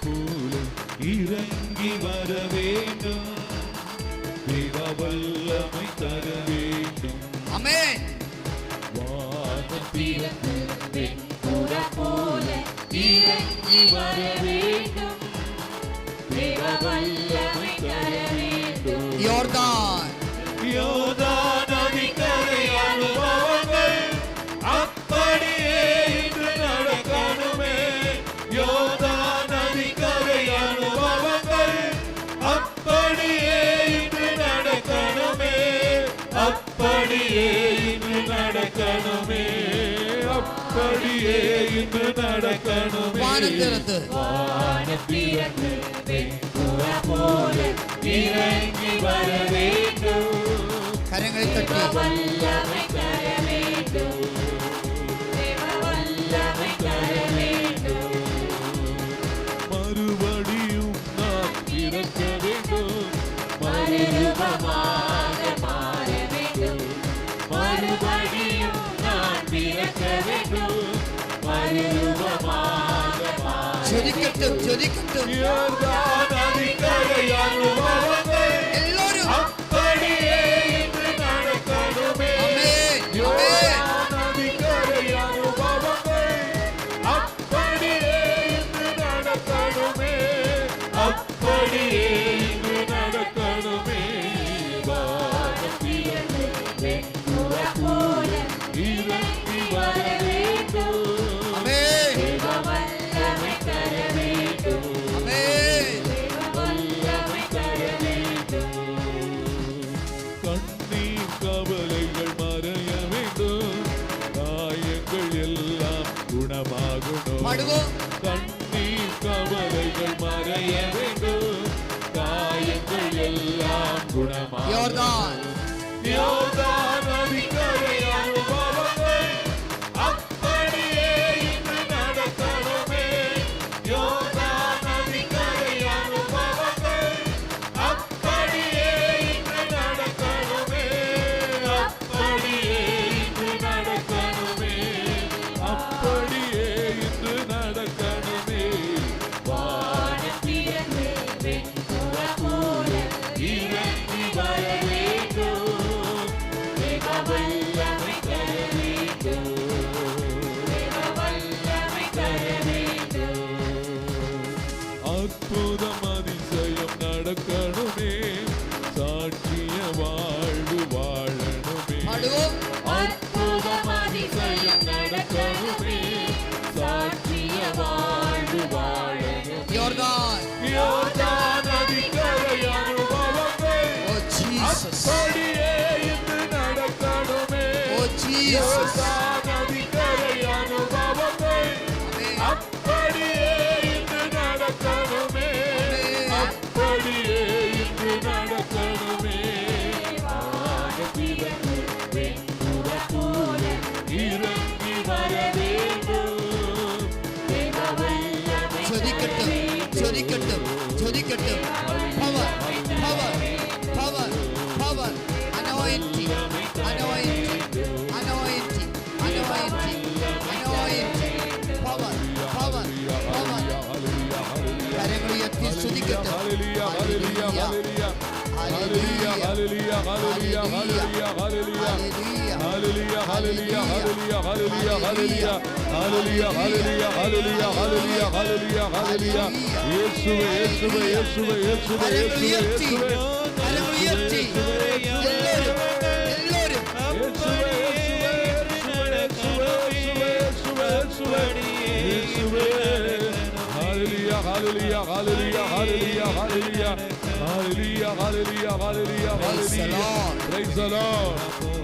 போல இறங்கி வர வேண்டும். தேவ வல்லமை தர வேண்டும். பிறந்து வெண்புறா போல இறங்கி வர வேண்டும். தேவ வல்லமை தர வேண்டும். யோர்தான். யோர்தான். அப்படியே இன்று நடக்கணுமே. அப்படியே இன்று நடக்கணுமே. வானம் திறந்து வானம் பிறந்து வெண்புறா போல இறங்கி வர வேண்டும். கரங்களை தட்டி. ചൊരിക്കട്ടും ചൊരിക്കട്ടും கவலைகள் மறைய வேண்டும் காயங்கள் எல்லாம் குணமாகணும். கண்ணீர் கவலைகள் மறைய வேண்டும் காயங்கள் எல்லாம் குணமாகணும். அற்புதம் அதிசயம் நடக்கணுமே. சாட்சிய வாழ்வு வாழணுமே. அற்புதம் அதிசயம் நடக்கணுமே. சாட்சிய வாழ்வு வாழணும். யோர்தான் ஓ ஜீசஸ். அப்படியே இன்று நடக்கணுமே. யோர்தான் ஜொலிக்கட்டும் ஜொலிக்கட்டும் power power power power anointing anointing anointing anointing anointing power power power கரங்களை உயர்த்தி சுதிக்கட்டும் Hallelujah, hallelujah, hallelujah. Hallelujah, hallelujah, hallelujah, hallelujah, hallelujah, hallelujah, hallelujah, hallelujah, hallelujah, hallelujah, hallelujah, hallelujah, hallelujah, hallelujah. യേശുവേ യേശുവേ യേശുവേ യേശുവേ യേശുവേ യേശുവേ യേശുവേ യേശുവേ യേശുവേ هللويا هللويا هللويا هللويا هللويا هللويا هللويا هللويا Praise the Lord.